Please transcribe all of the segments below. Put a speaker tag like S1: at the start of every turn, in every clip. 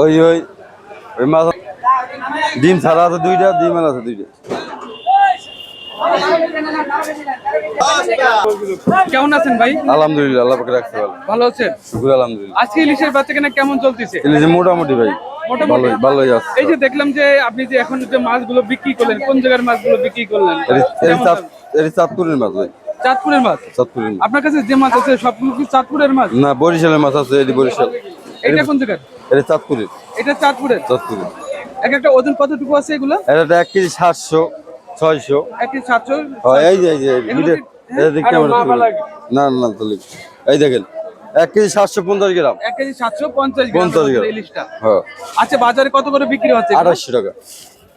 S1: ওই ওই ওই মাছ ডিম ছাড়া আছে দুইটা ডিম আছে দুইটা।
S2: কেমন আছেন ভাই?
S1: আলহামদুলিল্লাহ আল্লাহ পাকে রাখতে ভালো।
S2: ভালো আছেন?
S1: শুকুর আলহামদুলিল্লাহ।
S2: আজকে ইলিশের বাচ্চা কেনা কেমন চলতেছে?
S1: ইলিশে মোটামুটি ভাই? ভালোই ভালোই আছে।
S2: এই যে দেখলাম যে আপনি যে এখন যে মাছগুলো বিক্রি করলেন কোন জায়গার মাছগুলো বিক্রি করলেন?
S1: এর-? চাঁদপুরের মাছ ভাই।
S2: চাঁদপুরের মাছ?
S1: চাঁদপুরের।
S2: আপনার কাছে যে মাছ আছে সবগুলো কি চাঁদপুরের মাছ?
S1: না বরিশালের মাছ আছে এটি বরিশাল।
S2: এটা কোন জায়গার?
S1: এটা চাঁদপুরের।
S2: এটা চাঁদপুরের?
S1: চাঁদপুরের।
S2: এক একটা ওজন কতটুকু আছে এগুলো?
S1: এটা এক কেজি সাতশো ছয়শো।
S2: এক কেজি সাতশো?
S1: এই যে এই যে এটা দেখতে আমার
S2: লাগে।
S1: না না তো এই দেখেন এক কেজি সাতশো পঞ্চাশ গ্রাম।
S2: এক কেজি সাতশো পঞ্চাশ
S1: পঞ্চাশ গ্রাম।
S2: ইলিশটা
S1: হ্যাঁ।
S2: আচ্ছা বাজারে কত করে বিক্রি হচ্ছে
S1: আড়াইশো টাকা।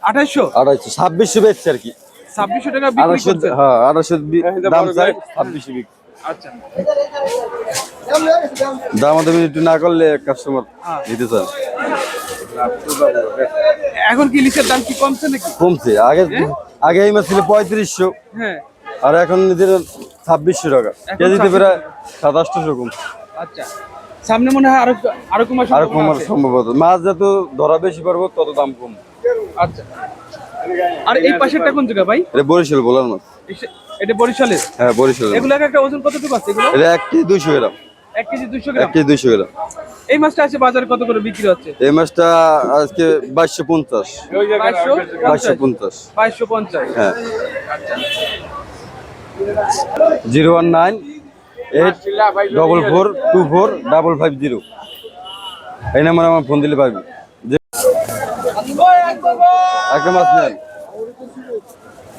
S2: আঠাইশো
S1: আড়াইশো ছাব্বিশশো বেচছে আর কি।
S2: ছাব্বিশশো টাকা
S1: আড়াইশো হ্যাঁ আড়াইশো দাম চাই ছাব্বিশশো বিক্রি।
S2: আচ্ছা।
S1: দাম দামি একটু না করলে কাস্টমার
S2: হ্যাঁ।
S1: দিতে চায়।
S2: এখন কি ইলিশের দাম কি কমছে নাকি?
S1: কমছে। আগে আগে এই মাছ ছিল পঁয়ত্রিশশো।
S2: হ্যাঁ।
S1: আর এখন নিতে ছাব্বিশশো টাকা। কেজিতে প্রায় সাতাশশো কম।
S2: আচ্ছা। সামনে মনে হয় আরও আরও কমার
S1: আর কমার সম্ভবত মাছ যত ধরা বেশি পারব তত দাম কম।
S2: আচ্ছা। আর এই পাশেরটা কোন জায়গা ভাই?
S1: এটা বরিশাল বলার মাছ।
S2: এটা বরিশালের?
S1: হ্যাঁ বরিশাল
S2: এগুলো এক একটা ওজন কতটুকু আছে এগুলো?
S1: এটা এক কেজি দুইশো গ্রাম।
S2: এক কেজি দুইশো
S1: এক কেজি দুইশো গ্রাম।
S2: এই মাছটা আছে বাজারে কত করে বিক্রি হচ্ছে?
S1: এই মাছটা আজকে বাইশশো পঞ্চাশ।
S2: বাইশশো
S1: পঞ্চাশ?
S2: বাইশশো পঞ্চাশ।
S1: হ্যাঁ। Zero one nine eight double four two four double five zero. এই নাম্বার আমার ফোন দিলে পাবি একটা মাছ নেন।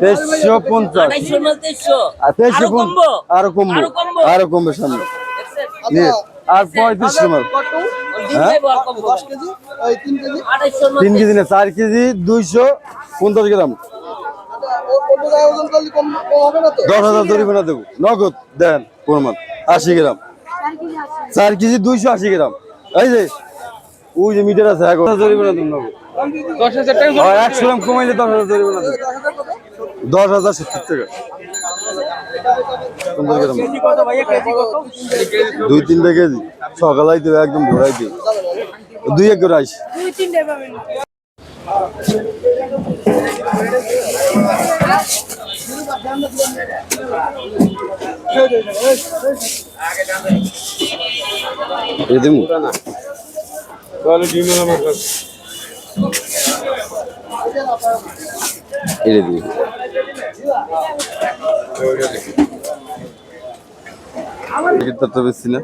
S1: তেইশশো পঞ্চাশ। আর তেইশশো আরও কমবে? আরও কমবে। সামনে। আর পঁয়ত্রিশ তিন কেজি? না চার কেজি দুইশো পঞ্চাশ গ্রাম। দশ হাজার জরিমানা দেবো। নগদ দেন প্রমাণ আশি গ্রাম। চার কেজি দুইশো আশি গ্রাম। এই যে ওই যে মিটার আছে এক হাজার জরিমানা দেবো। নগদ
S2: দশ হাজার টাকা
S1: আর একশো গ্রাম কমাইলে দশ হাজার জরিমানা দশ হাজার সত্তর টাকা। দুই তিনটা কেজি। সকালাই দেবে একদম ভরাই দিই দুই এক এই দিমু। এটা দিবি। আমার তো বেশি না।